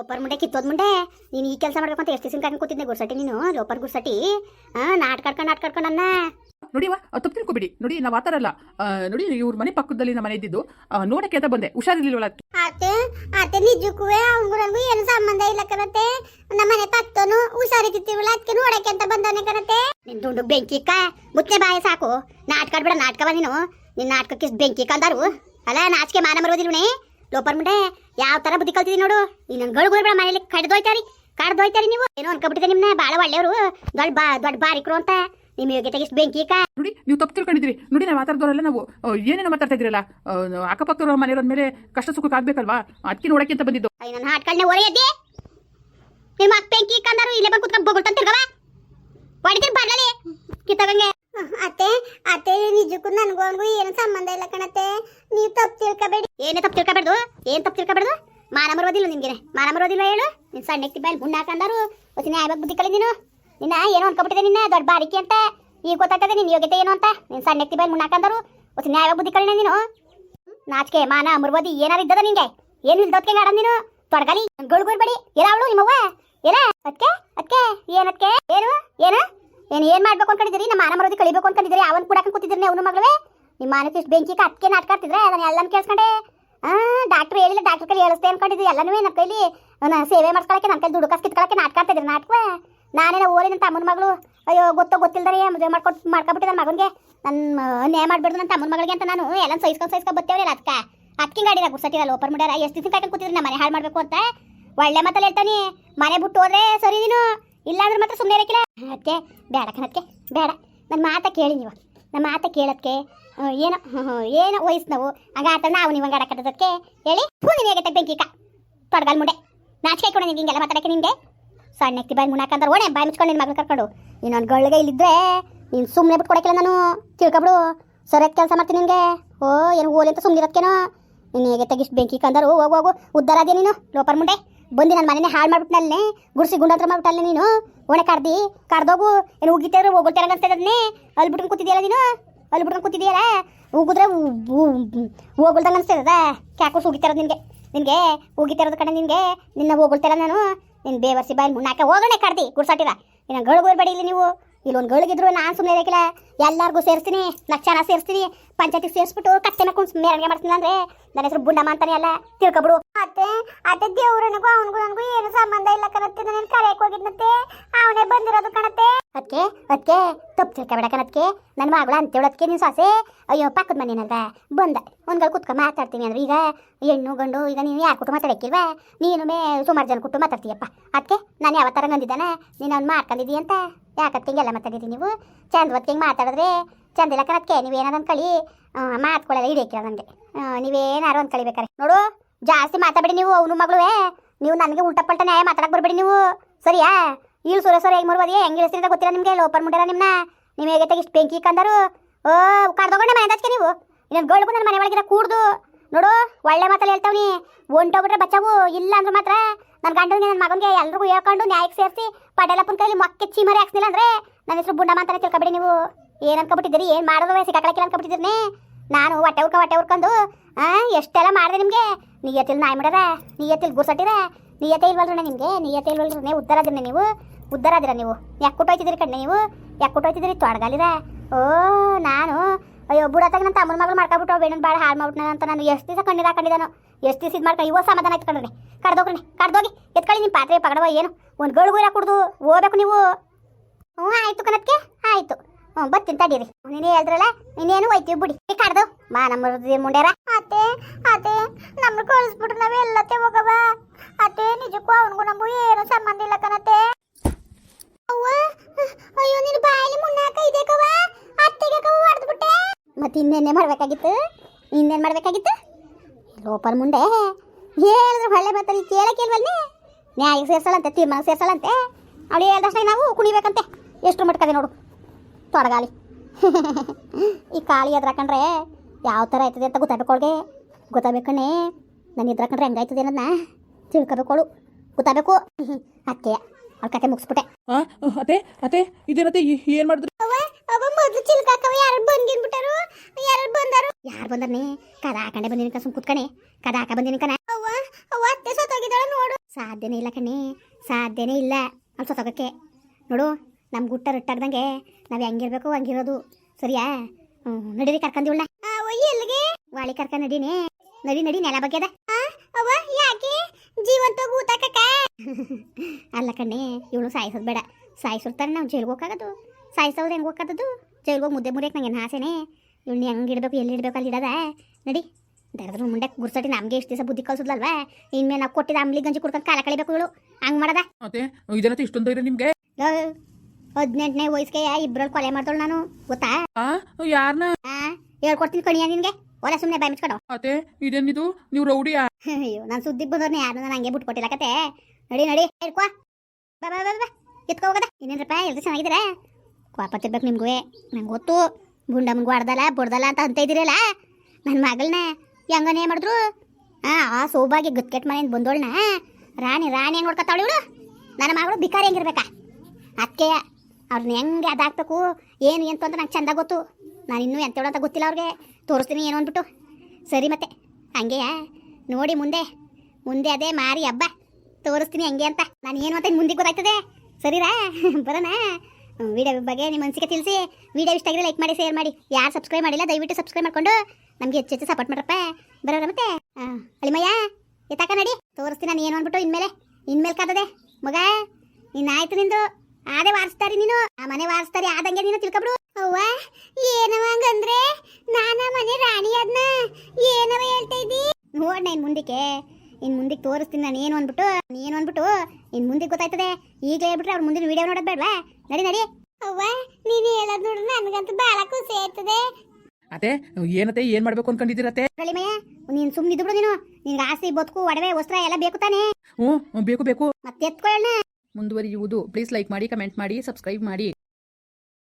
ಲೋಪರ್ ಮುಂಡೆ ಕಿತ್ತೋದ್ ಮುಂಡೆ. ನೀನು ಈ ಕೆಲಸ ಮಾಡ್ಬೇಕು ಅಂತ ಎಷ್ಟು ದಿವಸ ಕಾಯ್ಕೊಂಡು ಕೂತಿದ್ದೆ ಗುರ್ಸಟಿ ನೀನು? ಲೋಪರ್ ಗುರ್ಸಟಿ ಹಾ ನಾಟ್ಕಡ್ಕೊಂಡು ನಾಟಕ ಅನ್ನ ವಾ ತಪ್ಪು ತಿಳ್ಕೊಬಿಡಿ. ನೋಡಿ ನಾವು ಆ ಥರ ಅಲ್ಲ. ನೋಡಿ ಇವ್ರ ಮನೆ ಪಕ್ಕದಲ್ಲಿ ನಮ್ಮ ಮನೆ ಇದ್ದಿದ್ದು. ನೋಡಕ್ಕೆ ಅಂತ ಬಂದೆ. ಹುಷಾರಿರ್ಲಿಲ್ಲ ಅತ್ತೆ ಅತ್ತೆ ನಿಜಕ್ಕೂ ಅವ್ನಿಗೂ ನನಗೂ ಏನು ಸಂಬಂಧ ಇಲ್ಲ ಕರತೆ ನಮ್ಮ ಮನೆ ಪಕ್ಕನು ಹುಷಾರಿತಿರ್ತೀವಲ್ಲ ಅದಕ್ಕೆ ನೋಡಕ್ಕೆ ಅಂತ ಬಂದವನೆ ಕಣತೆ. ನಿನ್ ದುಂಡು ಬೆಂಕಿ ಕ ಮುತ್ತೆ ಬಾಯ ಸಾಕು. ನಾಟಕ ಆಡ್ಬೇಡ ನಾಟಕವ ನೀನು. ನಿನ್ನ ನಾಟಕಕ್ಕೆ ಬೆಂಕಿ ಕಂದಾರು. ಅಲ್ಲ ನಾಚಿಕೆ ಮಾನ ಮರೋದಿಲ್ವಣೆ ಲೋಪರ್ ಮುಂಡೆ ಯಾವ ತರ ಬುದ್ಧಿ ಕಲ್ತಿದ್ದೀನಿ ನೋಡು. ಈ ನನ್ಗಳು ಮನೇಲಿ ಕಡ್ದೋಯ್ತಾರಿ ಕಡ್ದೋಯ್ತಾರಿ ನೀವು. ಏನೋ ಅನ್ಕೊಬಿಟ್ಟಿದೆ ನಿಮ್ನ ಬಾಳ ಒಳ್ಳೆಯವರು. ದೊಡ್ಡ ಬಾ ದೊಡ್ಡ ಬಾರಿಕರು ಅಂತ. ನಿಮ್ಮ ಯೋಗ್ಯತೆಗೆ ಇಷ್ಟು ಬೆಂಕಿ ಕಾ ನೋಡಿ ನೀವು ತಪ್ಪು ತಿಳ್ಕೊಂಡಿದ್ರಿ. ನೋಡಿ ನಾವು ಮಾತಾಡ್ದವರೆಲ್ಲ ನಾವು ಏನೇನು ಮಾತಾಡ್ತಾ ಇದ್ರಲ್ಲ ಅಕ್ಕಪಕ್ಕದವ್ರ ಮನೆಯವ್ರ ಮೇಲೆ ಕಷ್ಟ ಸುಖಕ್ಕೆ ಆಗ್ಬೇಕಲ್ವಾ? ಅದಕ್ಕೆ ನೋಡಕ್ಕೆ ಅಂತ ಬಂದಿದ್ದು. ಅಯ್ಯ ನನ್ನ ಹಾಟ್ಗಳನ್ನ ಒರೆಯದ್ದೆ ನಿಮ್ಮ ಅಕ್ಕ ಬೆಂಕಿ ಕಂದರು ಇಲ್ಲೇ ಬಂದು ಕುತ್ಕೊಂಡು ಅಂತ ತಿರ್ಗವ ಹೊಡಿತೀನಿ ಬರ್ಲಲ್ಲಿ ಕಿತ್ತಗಂಗೆ. ಅತ್ತೆ ಅತ್ತೆ, ನಿಜಕ್ಕೂ ನನಗೂ ಅವನಿಗೂ ಏನು ಸಂಬಂಧ ಇಲ್ಲ ಕಣತ್ತೆ. ನೀವು ತಪ್ಪು ತಿಳ್ಕೊಬೇಡಿ. ಏನೇ ತಪ್ಪು ತಿಳ್ಕೊಬೇಡ್ದು? ಏನು ತಪ್ಪು ತಿಳ್ಕೊಬೇಡ್ದು? ಮಾನ ಮರೋದಿಲ್ಲ ನಿನ್ಗೆ ಮಾನ ಮರೋದಿಲ್ಲ ಹೇಳು? ನಿನ್ ಸಣ್ಣ ಬಾಯಲ್ಲಿ ಗುಂಡ ಹಾಕಂದಾರು ಹೊಸ ನ್ಯಾಯವಾಗಿ ಬುದ್ಧಿ ಕಲಿ ನೀನು. ನಿನ್ನ ಏನೋ ಅನ್ಕೊಬಿಟ್ಟಿದೆ ನಿನ್ನ, ದೊಡ್ಡ ಬಾರಿಕೆ ಅಂತ. ಈಗ ಗೊತ್ತಾಗ್ತದೆ ನಿನ್ನ ಯೋಗ್ಯತೆ ಏನು ಅಂತ. ನಿನ್ ಸಣ್ಣ ಬಾಯಲ್ಲಿ ಮುನ್ನ ಹಾಕಂದಾರು ಹೊಸ ನ್ಯಾಯವಾಗಿ ಬುದ್ಧಿ ಕಲಿನ ನೀನು. ನಾಚಿಕೆ, ಮಾನ ಮರ್ಬೋದಿ ಏನಾರು ಇದ್ದದ ನಿಂಗೆ? ಏನು ಇಲ್ದೋದ್ಕೆ ಆಡ ನೀನು? ತೊಡಗಲಿ. ಗೊಳ್ಗುರ್ ಬಡಿ. ಏನ ಅವಳು ನಿಮ್ಮವ್ವ? ಏನ ಅದಕ್ಕೆ ಅದಕ್ಕೆ ಏನದಕ್ಕೆ ಏನು? ಏನ? ಏನ್ ಏನ್ ಮಾಡ್ಬೇಕು ಅನ್ಕೊಂಡಿದ್ದೀರಿ? ನಮ್ಮ ಮಾನ ಮರೋದಿ ಕಳಿಬೇಕು ಅನ್ಕೊಂಡಿದ್ದೀರಿ. ಅವನ್ ಕೂಡ ಕೂತಿದ್ರಿ ಅವನು ಮಗಳೇ ನಿಮ್ಮ ಮಾನಕ್ಕೆ ಇಷ್ಟು ಬೆಂಕಿ ಅದಕ್ಕೆ ನಾಟಕ ಅದನ್ನ ಎಲ್ಲಾನು ಕೇಳಿಸ್ಕೊಂಡೆ. ಆ ಡಾಕ್ಟರ್ ಹೇಳಿಲ್ಲ ಡಾಕ್ಟರ್ ಕೈ ಹೇಳಿಸ್ತೇ ಅನ್ಕೊಂಡಿದ್ರಿ ಎಲ್ಲನೂ ನಮ್ಮ ಕೈಲಿ ಸೇವೆ ಮಾಡ್ಕೊಳಕ್ಕೆ ನನ್ನ ಕೈ ದುಡ್ಡು ಕಿತ್ಕೊಳಕ್ಕೆ ನಾಟಕ ಆಡ್ತಿದ್ರಿ. ನಾಟಕ ನಾನೇನ ಓರಿ ನನ್ನ ತಮ್ಮನ ಮಗಳು. ಅಯ್ಯೋ, ಗೊತ್ತೋ ಗೊತ್ತಿಲ್ದರೆ ಮದುವೆ ಮಾಡ್ಕೊಂಡು ಮಾಡ್ಕೊಬಿಟ್ಟು ನನ್ನ ಮಗನಿಗೆ. ನನ್ನ ನೇ ಮಾಡ್ಬಿಡ್ದು ನನ್ನ ತಮ್ಮನ ಮಗಳಿಗೆ ಅಂತ ನಾನು ಎಲ್ಲ ಸಹಿಸ್ಕೊಂಡು ಸಹಿಸ್ಕೊಂಡು ಬರ್ತೇವಲ್ಲ ಅದಕ್ಕೆ ಅದಕ್ಕೆ ಗಾಡಿನ ಗುರ್ಸಟ್ಟಿರಲ್ಲ ಓಪನ್ ಮಾಡ್ಯಾರ. ಎಷ್ಟು ದಿನ ಕಾಯ್ಕೊಂಡು ಕೂತಿದ್ರೆ? ನಮ್ಮ ಮನೆ ಹಾಳು ಮಾಡಬೇಕು ಅಂತ. ಒಳ್ಳೆ ಮತ್ತಲ್ಲಿ ಹೇಳ್ತಾನೆ. ಮನೆ ಬಿಟ್ಟು ಹೋದ್ರೆ ಸರಿ ನೀನು. ಇಲ್ಲಾಂದ್ರೆ ಮಾತ್ರ ಸುಮ್ಮನೆ ಇರಕ್ಕಿಲ್ಲ ಅದಕ್ಕೆ ಬೇಡ ಕಣಕ್ಕೆ ಬೇಡ. ನನ್ನ ಮಾತ ಕೇಳಿ ನೀವು. ನನ್ನ ಮಾತ ಕೇಳೋದಕ್ಕೆ ಏನೋ ಏನೋ ವಯಸ್ಸು ನಾವು ಹಂಗ ನಾವು ನೀವು ಹಂಗಾಡ ಕಟ್ಟೋದಕ್ಕೆ ಹೇಳಿ. ಹ್ಞೂ ನೀವು ಹೇಗೆ ಬೆಂಕಿ ಕಾ ತೊಡಗಲ್ ಮುಂಡೆ ನಾಚಿಕೆ ಕೊಡ ನಿಂಗೆ ಹಿಂಗೆಲ್ಲ ಮಾತಾಡಕ್ಕೆ ನಿಂಗೆ. ಸಣ್ಣ ಎತ್ತಿ ಬಾಯಿ ಮುಣಾಕಂದ್ರೆ ಓಣೆ, ಬಾಯಿ ಮುಚ್ಕೊಂಡು ನಿನ್ನ ಮಗಳು ಕರ್ಕೊಂಡು. ಇನ್ನೊಂದು ಗಳಿಗೆ ಇಲ್ಲಿದ್ದರೆ ನೀನು ಸುಮ್ಮನೆ ಬಿಟ್ಟು ಕೊಡಕ್ಕಿಲ್ಲ ನಾನು. ತಿಳ್ಕೊಬಿಡು. ಸರಿಯಾದ ಕೆಲಸ ಮಾಡ್ತೀನಿ ನಿನಗೆ. ಓ, ಏನು ಓಲಿ ಅಂತ ಸುಮ್ಮನಿರೋದ್ಕೇನೋ ನೀನು ಹೇಗೆ ತೆಗಿಸ್ ಬೆಂಕಿ ಕಂದರು ಹೋಗು ಹೋಗು. ಉದ್ದಾರ ಅದೇ ನೀನು? ಲೋಪರ್ ಮುಂಡೆ ಬಂದು ನನ್ನ ಮನೆನೇ ಹಾಳು ಮಾಡ್ಬಿಟ್ನಲ್ಲೇ ಗುಡ್ಸಿ ಗುಂಡಂತ್ರ ಮಾಡ್ಬಿಟ್ಟಲ್ಲ ನೀನು? ಓಣೆ ಕರ್ದಿ ಕರ್ದೋಗು ಏನು ಉಗಿತೇವ್ರು ಹೋಗ್ಬಿಡ್ತಾರ ಅನ್ಸ್ತದನ್ನೇ ಅಲ್ಲಿ ಬಿಟ್ಕೊಂಡು ಕೂತಿದ್ಯಲ್ಲ ನೀನು? ಅಲ್ಲಿ ಬಿಟ್ಕೊಂಡು ಕೂತಿದ್ಯಲ್ಲ? ಉಗಿದ್ರೆ ಹೋಗ್ಬಿಡ್ದಂಗೆ ಅನ್ಸ್ತದ ಕ್ಯಾಕೋಸ್ ಸುಗಿತಿರೋದು ನಿನಗೆ. ನಿನಗೆ ಉಗಿತಾರದ ಕಡೆ ನಿನಗೆ. ನಿನ್ನ ಹೋಗ್ಬಿಡ್ತಾರ ನಾನು. ನಿನ್ನ ಬೇವರ್ಸಿ ಬಾಯಿ ಮುನ್ನಾಕ ಹೋಗಣೆ ಕರ್ದಿ ಗುಡ್ಸಾಟಿರ ಇನ್ನು ಗಳಗೋರ್ಬೇಡಿ ಇಲ್ಲಿ ನೀವು. ಇಲ್ಲೊಂದು ಗಳಿಗಿದ್ರು ನಾನು ಸುಮ್ಮನೆ ಇರಕ್ಕಿಲ್ಲ ಎಲ್ಲರಿಗೂ ಸೇರಿಸ್ತೀನಿ ಲಕ್ಷ ಜನ ಸೇರಿಸ್ತೀನಿ. ಪಂಚಾಯತಿಗೆ ಸೇರಿಸ್ಬಿಟ್ಟು ಕಟ್ಟೆ ಮಾಡ್ಕೊಂಡು ಮೆರವಣಿಗೆ ಮಾಡ್ತೀನಿ ಅಂದ್ರೆ ನನ್ನ ಹೆಸರು ಬುಂಡಮ್ಮ ಅಂತಾನೆ ಅಲ್ಲ ತಿಳ್ಕೊಬಿಡು. ಅತ್ತೆ ಅತ್ತೆ ದೇವ್ರನಿಗೂ ಅವನಿಗೂ ನನಗೂ ಏನು ಸಂಬಂಧ ಇಲ್ಲ ಕಣತ್ತೆ. ನಾನು ಕರೆಯಕ್ಕೆ ಹೋಗಿದ್ನತ್ತೆ. ಅವನೇ ಬಂದಿರೋದು ಕಣತ್ತೆ. ಅದಕ್ಕೆ ಅದಕ್ಕೆ ತಪ್ಪು ತಿಳ್ಕೊಬೇಡ ಕಣಕ್ಕೆ ನನ್ನ ಮಗಳು ಅಂತೇಳೋದಕ್ಕೆ ನೀನು ಸಾಸೆ. ಅಯ್ಯೋ ಪಕ್ಕದ ಮನೇನಲ್ವ ಬಂದ. ಒಂದ್ಗಳು ಕುತ್ಕೊಂಡು ಮಾತಾಡ್ತೀನಿ ಅಂದ್ರೆ ಈಗ ಹೆಣ್ಣು ಗಂಡು ಈಗ ನೀನು ಯಾರು ಕುಟು ಮಾತಾಡಕ್ಕಿಲ್ವಾ? ನೀನು ಮೇ ಸುಮಾರು ಜನ ಕುಟುಂಬ ಮಾತಾಡ್ತೀಯಪ್ಪ. ಅದಕ್ಕೆ ನಾನು ಯಾವ ಥರ ಅಂದಿದ್ದಾನೆ? ನೀನು ಅವ್ನು ಮಾಡ್ಕೊಂಡಿದ್ದೀಯ ಅಂತ. ಯಾಕತ್ತೆ ಹಿಂಗೆಲ್ಲ ಮಾತಾಡಿದ್ರಿ ನೀವು? ಚಂದ ಹೊತ್ತಿಗೆ ಹಿಂಗೆ ಮಾತಾಡಿದ್ರೆ ಚಂದ ಇಲ್ಲ ಕಣಕ್ಕೆ ನೀವೇನಾದ್ರು ಕಳಿ ಮಾತ್ಕೊಳ್ಳೆಲ್ಲ ಹಿಡಿಯಕ್ಕಿಲ್ಲ ನನಗೆ ನೀವೇನಾರು ಅನ್ಕೊಳಿಬೇಕಾರೆ ನೋಡು, ಜಾಸ್ತಿ ಮಾತಾಡಬೇಡಿ ನೀವು, ಅವನು ಮಗಳುವೆ. ನೀವು ನನಗೆ ಉಲ್ಟ ಪಲ್ಟ ನ್ಯಾಯ ಮಾತಾಡಕ್ಕೆ ಬರಬೇಡಿ ನೀವು. ಸರಿಯಾ? ಇಲ್ಲಿ ಸುರ ಸರಿ ಹೆಂಗೆ ಮುರ್ಬೋದು ಹೆಂಗೆ ಅಂತ ಗೊತ್ತಿಲ್ಲ ನಿಮಗೆ? ಲೋಪರ್ ಮುಂಡ್ಯಾರ ನಿಮ್ಮನ್ನ ನೀವು ಹೇಗೆ ಇಷ್ಟು ಬೆಂಕಿ ಕಂದರು? ಓ ಕಡ್ದೋಗೊಂಡೆ ಮನೆ ಹಚ್ಕೆ ನೀವು. ಇನ್ನೊಂದು ಗೋಳ್ಗು ನನ್ನ ಮನೆ ಒಳಗಿರ ಕೂಡ್ದು. ನೋಡು, ಒಳ್ಳೆ ಮಾತಲ್ಲಿ ಹೇಳ್ತಾವ್ನಿ. ಒಂಟೋಗ್ಬಿಟ್ರೆ ಬಚ್ಚಾವು ಇಲ್ಲ ಅಂದ್ರೆ ಮಾತ್ರ ನನ್ನ ಗಂಡನಿಗೆ ನನ್ನ ಮಗನಿಗೆ ಎಲ್ರಿಗೂ ಹೇಳ್ಕೊಂಡು ನ್ಯಾಯಕ್ಕೆ ಸೇರಿಸಿ ಪಡೇಲಪ್ಪನ ಕೈಲಿ ಮೊಕ್ಕೆ ಚೀಮರಿ ಹಾಕ್ಸಿಲ್ಲ ಅಂದ್ರೆ ನನ್ನ ಹೆಸರು ಬುಂಡಮ್ಮ ಅಂತಾನೆ ತಿಳ್ಕೊಬೇಡಿ ನೀವು. ಏನು ಅನ್ಕೊಬಿಟ್ಟಿದ್ದೀರಿ? ಏನು ಮಾಡೋದು ಸಿಕ್ಕಾಕಲಿಕ್ಕಿಲ್ಲ ಅನ್ಕೊಬಿಟ್ಟಿದ್ದೀರಿ ನಾನು ಹೊಟ್ಟೆ ಉರ್ಕ ಹೊಟ್ಟೆ ಉರ್ಕೊಂಡು ಎಷ್ಟೆಲ್ಲ ಮಾಡಿದೆ ನಿಮಗೆ? ನೀಯತ್ತಿಲ್ಲ ನಾಯಿ ಮಾಡ್ಯಾರ ನಿಯತಿಲ್ ಗುರ್ಸಟ್ಟಿರ ನಿಯತೆ ಇಲ್ವಲ್ರಣ್ಣ ನಿಮಗೆ? ನಿಯತೆ ಇಲ್ವಲ್ರೇ ಉದ್ದಾರ ಅದಿರ ನೀವು. ಉದ್ದಾರ ಅದಿರ ನೀವು. ಯಾಕೆ ಕೊಟ್ಟೋಯ್ತಿದ್ದೀರಿ ಕಣ್ಣೆ ನೀವು? ಯಾಕೆ ಕೊಟ್ಟೋಯ್ತಿದ್ದೀರಿ ತೊಡಗಲಿರ ಓ, ನಾನು ಅಯ್ಯೋ ಬುಡತ್ತಾಗ ನನ್ನ ತಮ್ಮನ ಮಗಳು ಮಾಡ್ಕೊಬಿಟ್ಟು ಬೇಡ ಭಾಳ ಹಾಳು ಮಾಡ್ಬಿಟ್ಟು ಅಂತ ನಾನು ಎಷ್ಟು ದಿವಸ ಕಣ್ಣೀರು ಹಾಕೊಂಡಿದ್ದಾನು, ಎಷ್ಟು ದಿವಸ ಇದು ಮಾಡ್ಕೊಂಡು ಇವ ಸಮಾಧಾನ ಆಯ್ತು ಕಣ್ರಿ. ಕಡ್ದೋಗ್ರಿ ಕಡ್ದೋಗಿ ಎತ್ಕೊಳ್ಳಿ ನಿಮ್ಮ ಪಾತ್ರೆ ಪಗಡವ ಏನು? ಒಂದು ಗಳು ಕುಡ್ದು ಹೋಗ್ಬೇಕು ನೀವು. ಹ್ಞೂ, ಆಯ್ತು ಕಣಕ್ಕೆ ಆಯ್ತು. ಹ್ಞೂ, ಬರ್ತೀನಿ ತಡೀರಿ. ನೀನೇ ಹೇಳಿದ್ರಲ್ಲ, ನೀನೇನು ಹೋಯ್ತೀವಿ ಬಿಡಿ. ಕಡ್ದು ಮಾ, ನಮ್ಮ ಮುಂಡ್ಯಾರ. ಅತ್ತೆ ಅತ್ತೆ ನಮ್ಮ ಕಳಿಸ್ಬಿಟ್ರು ನಾವ್ ಎಲ್ಲತ್ತೆ ಹೋಗವ ಅತ್ತೆ, ನಿಜಕ್ಕೂ ಅವನಿಗೂ ನಮಗೂ ಏನು ಸಂಬಂಧ ಇಲ್ಲ ಕಣತ್ತೆ. ಅವ್ವ, ಅಯ್ಯೋ ನಿನ್ನ ಬಾಯಲ್ಲಿ ಮುನ್ನಾಕ ಇದೆ ಕವ ಅತ್ತೆಗೆ ಕವ ಹೊಡೆದ್ಬಿಟ್ಟೆ ಮತ್ತೆ ಇನ್ನೇನೇ ಮಾಡ್ಬೇಕಾಗಿತ್ತು? ಇನ್ನೇನು ಮಾಡಬೇಕಾಗಿತ್ತು? ಲೋಪರ್ ಮುಂಡೆ ಹೇಳಿದ್ರೆ ಹೊಳ್ಳೆ ಮಾತಲ್ಲಿ ಕೇಳಕ್ಕಿಲ್ವಲ್ನಿ ನ್ಯಾಯ ಸೇರ್ಸಳಂತೆ ತೀರ್ಮಾನ ಸೇರ್ಸಳಂತೆ. ಅವಳು ಹೇಳ್ದಷ್ಟೇ ನಾವು ಕುಣಿಬೇಕಂತೆ. ಎಷ್ಟು ಮಟ್ಕದೆ ನೋಡು. ತೊಡಗಾಲಿ. ಈ ಕಾಳಿ ಎದ್ರಾಕಂಡ್ರೆ ಯಾವ ಥರ ಆಯ್ತದೆ ಅಂತ ಗೊತ್ತಾಗಬೇಕೊಳ್ಗೆ ಗೊತ್ತಾಗಬೇಕಣ್ಣೆ ನಾನು ಎದ್ರಾಕಂಡ್ರೆ ಹೆಂಗಾಯ್ತದೆ ಅನ್ನೋದನ್ನ ತಿಳ್ಕೊಬೇಕೋಳು ಗೊತ್ತಾಗಬೇಕು. ಅದಕ್ಕೆ ಅವ್ಳ ಕತೆ ಮುಗಿಸ್ಬಿಟ್ಟೆ. ಅತ್ತೆ ಅತ್ತೆ ಇದೇನತ್ತೆ ಏನು ಮಾಡಿದ್ರು? ಅವ ಮೊದಲು ಚಿಲ್ಕಾಕವ ಯಾರು ಬಂದು ನುಂಗಿನ್ಬಿಟ್ಟರು ಯಾರು ಬಂದರು ಯಾರು ಬಂದರ್ನಿ? ಕದ ಹಾಕೊಂಡೆ ಬಂದಿನ ಸುಮ್ ಕುತ್ಕಣೆ. ಕದ ಹಾಕ ಬಂದಿನ ಕಣ. ಅವ್ವ ಅವ್ವ ಅತ್ತೆ ಸತ್ತೋಗಿದ್ದಾಳೆ ನೋಡು. ಸಾಧ್ಯನೇ ಇಲ್ಲ ಕಣೆ ಸಾಧ್ಯನೇ ಇಲ್ಲ ಅವ್ನು ಸತ್ತೋಗಕ್ಕೆ ನೋಡು ನಮ್ಮ ಗುಟ್ಟ ರಟ್ಟಾಗ್ದಂಗೆ ನಾವು ಹೆಂಗಿರ್ಬೇಕು ಹಂಗಿರೋದು. ಸರಿಯಾ? ಹ್ಞೂ ನಡೀರಿ ಕರ್ಕಂದಿ ಉಳ್ಳ ಎಲ್ಲಿಗೆ? ವಾಳಿ ಕರ್ಕ ನಡೀನಿ. ನಡಿ ನಡಿ ನೆಲ ಬಗ್ಗೆದ ಅವ್ವ ಯಾಕೆ? ಜೀವಂತ ಊತಕ್ಕ ಅಲ್ಲ ಕಣ್ಣೆ ಇವಳು ಸಾಯಿಸೋದ್ ಬೇಡ. ಸಾಯಿಸಿರ್ತಾರೆ ನಾವು ಜೈಲ್ಗೆ ಹೋಗಾಗದು ಸಾಯಿಸೋದು ಹೆಂಗ್ ಹೋಗತ್ತದು ಜೈಲ್ಗೆ ಹೋಗಿ ಮುದ್ದೆ ಮುರಿಯಕ್ಕೆ ನಂಗೆ ಆಸೆನೇ ಇವಳು ಹೆಂಗೆ ಇಡಬೇಕು ಎಲ್ಲಿ ಇಡಬೇಕು ಅಲ್ಲಿ ಇಡದೆ ನಡಿ. ದರದ್ರ ಮುಂಡೆ ಗುರ್ಸಟಿ ನಮಗೆ ಇಷ್ಟು ದಿವಸ ಬುದ್ಧಿ ಕಲ್ಸೋದಲ್ವಾ ಇನ್ಮೇಲೆ ನಾವು ಕೊಟ್ಟಿದ್ದ ಅಂಬ್ಲಿ ಗಂಜಿ ಕುಡ್ಕೊಂಡು ಕಾಲ ಕಳಿಬೇಕು ಇವಳು. ಹಂಗೆ ಮಾಡದ? ಮತ್ತೆ ಇದನ್ನ ಇಷ್ಟೊಂದು ಇರೋ ನಿಮಗೆ? ಹದಿನೆಂಟನೇ ವಯಸ್ಸಿಗೆ ಇಬ್ಬರಲ್ಲಿ ಕೊಲೆ ಮಾಡ್ದಳು ನಾನು ಗೊತ್ತಾ? ಆ ಯಾರನ್ನ ಹೇಳ್ಕೊಡ್ತೀನಿ ಕಣಿಯ ನಿನಗೆ. ಓಲ ಸುಮ್ಮನೆ ಬಾಯ್ ಮುಚ್ಕೊಡು. ಅತ್ತೆ ಇದೇನಿದು ನೀವು ರೌಡಿಯಾ ಅಯ್ಯೋ ನಾನು ಸುದ್ದಿ ಬಂದವ್ರನ್ನ ಯಾರು ನಾನು ಹಂಗೆ ಬಿಟ್ಕೊಟ್ಟಿಲ್ಲ ಕತೆ. ನಡಿ ನಡಿ. ಹೇಳ್ಕೊ ಬಾ ಬಾ ಬಾ ಬಾ ಎತ್ಕೋ ಹೋಗದ. ಇನ್ನೇನ್ರಪ್ಪ ಎಲ್ಲರೂ ಚೆನ್ನಾಗಿದ್ದೀರಾ? ಕೋಪ ತಿರ್ಬೇಕು ನಿಮ್ಗೂ. ನಂಗೆ ಗೊತ್ತು. ಗುಂಡ ಮುಂಗು ಹೊಡ್ದಲ್ಲ ಬಡ್ದಲ್ಲ ಅಂತ ಅಂತ ಇದ್ದೀರಲ್ಲ ನನ್ನ ಮಗಳನ್ನ ಹೆಂಗನೇ ಮಾಡಿದ್ರು? ಹಾಂ ಆ ಸೋಬಾಗಿ ಗತ್ಕೆಟ್ ಮನೆಯಿಂದ ಬಂದೋಳ್ನ. ರಾಣಿ ರಾಣಿ ಹೆಂಗೆ ನೋಡ್ಕೊತಾವಳು ಇವಳು? ನನ್ನ ಮಗಳು ಭಿಕಾರಿ ಹೆಂಗಿರ್ಬೇಕಾ? ಅದಕ್ಕೆ ಅವ್ರನ್ನ ಹೆಂಗೆ ಅದಾಕ್ಬೇಕು ಏನು, ಎಂತ ಅಂತ ನಂಗೆ ಚಂದ ಗೊತ್ತು. ನಾನು ಇನ್ನೂ ಎಂತೇಳು ಅಂತ ಗೊತ್ತಿಲ್ಲ ಅವ್ರಿಗೆ. ತೋರಿಸ್ತೀನಿ ಏನು ಅಂದ್ಬಿಟ್ಟು ಸರಿ ಮತ್ತೆ ಹಂಗೆಯಾ ನೋಡಿ ಮುಂದೆ. ಮುಂದೆ ಅದೇ ಮಾರಿ ಹಬ್ಬ. ತೋರಿಸ್ತೀನಿ ಹಂಗೆ ಅಂತ. ನಾನು ಏನು ಅಂತ ಮುಂದೆ ಗೊತ್ತಾಗ್ತದೆ ಸರಿರಾ? ಬರೋಣ. ವಿಡಿಯೋ ಬಗ್ಗೆ ನಿಮ್ಮ ಅನಿಸಿಕೆ ತಿಳಿಸಿ ವಿಡಿಯೋ ಇಷ್ಟ ಆಗಿದ್ರೆ ಲೈಕ್ ಮಾಡಿ ಶೇರ್ ಮಾಡಿ. ಯಾರು ಸಬ್ಸ್ಕ್ರೈಬ್ ಮಾಡಿಲ್ಲ, ದಯವಿಟ್ಟು ಸಬ್ಸ್ಕ್ರೈಬ್ ಮಾಡ್ಕೊಂಡು ನಮಗೆ ಹೆಚ್ಚು ಹೆಚ್ಚು ಸಪೋರ್ಟ್ ಮಾಡ್ರಪ್ಪ. ಬರೋಣ ಮತ್ತೆ? ಅಳಿಮಯ್ಯ ಎತ್ತಾಕ ನಡಿ. ತೋರಿಸ್ತೀನಿ ನಾನು ಏನು ಅಂದ್ಬಿಟ್ಟು ಇನ್ಮೇಲೆ. ಇನ್ಮೇಲೆ ಕಾದದೆ, ಮಗ. ಇನ್ನಾಯ್ತು ನಿಂದು. ಆದೆ ವಾರಿಸ್ತಾರಿ ನೀನು. ಆ ಮನೆ ವಾರಿಸ್ತಾರಿ ಆದಂಗೆ ನೀನು ತಿಳ್ಕೊಬಿಡು. ಅವ್ವ, ಏನವ ಹಂಗಂದ್ರೆ? ನಾನ ಮನೆ ರಾಣಿ ಅದ್ನ. ಏನವ ಹೇಳ್ತಾ ಇದ್ದಿ? ನೋಡ್ ನೈನ್ ಮುಂದಕ್ಕೆ. ಇನ್ ಮುಂದಕ್ಕೆ ತೋರಿಸ್ತೀನಿ ನಾನು ಏನು ಅಂದ್ಬಿಟ್ಟು ಏನು ಅಂದ್ಬಿಟ್ಟು ಇನ್ ಮುಂದಕ್ಕೆ ಗೊತ್ತಾಯ್ತದೆ. ಈಗ ಹೇಳ್ಬಿಟ್ರೆ ಅವ್ರ ಮುಂದಿನ ವಿಡಿಯೋ ನೋಡೋದ್ ಬೇಡವಾ? ನಡಿ ನಡಿ. ಅವ್ವ ನೀನು ಹೇಳೋದ್ ನೋಡ್ರೆ ನನಗಂತೂ ಬಹಳ ಖುಷಿ ಆಯ್ತದೆ ಅತ್ತೆ ಏನತ್ತೆ ಏನ್ ಮಾಡ್ಬೇಕು ಅನ್ಕೊಂಡಿದ್ದೀರತ್ತೆ ಕಳಿಮಯ್ಯ ನೀನ್ ಸುಮ್ಮನೆ ಬಿಡು ನೀನು. ನಿನ್ಗೆ ಆಸೆ ಬದುಕು ಒಡವೆ ವಸ್ತ್ರ ಎಲ್ಲ ಬೇಕು ತಾನೇ? ಹ್ಞೂ ಬೇಕು ಬೇಕು. ಮತ್ತೆ ಎತ್ಕೊಳ್ಳೋಣ ಮುಂದುವರಿಯುವುದು. ಪ್ಲೀಸ್ ಲೈಕ್ ಮಾಡಿ ಕಮೆಂಟ್ ಮಾಡಿ ಸಬ್ಸ್ಕ್ರೈಬ್ ಮಾಡಿ.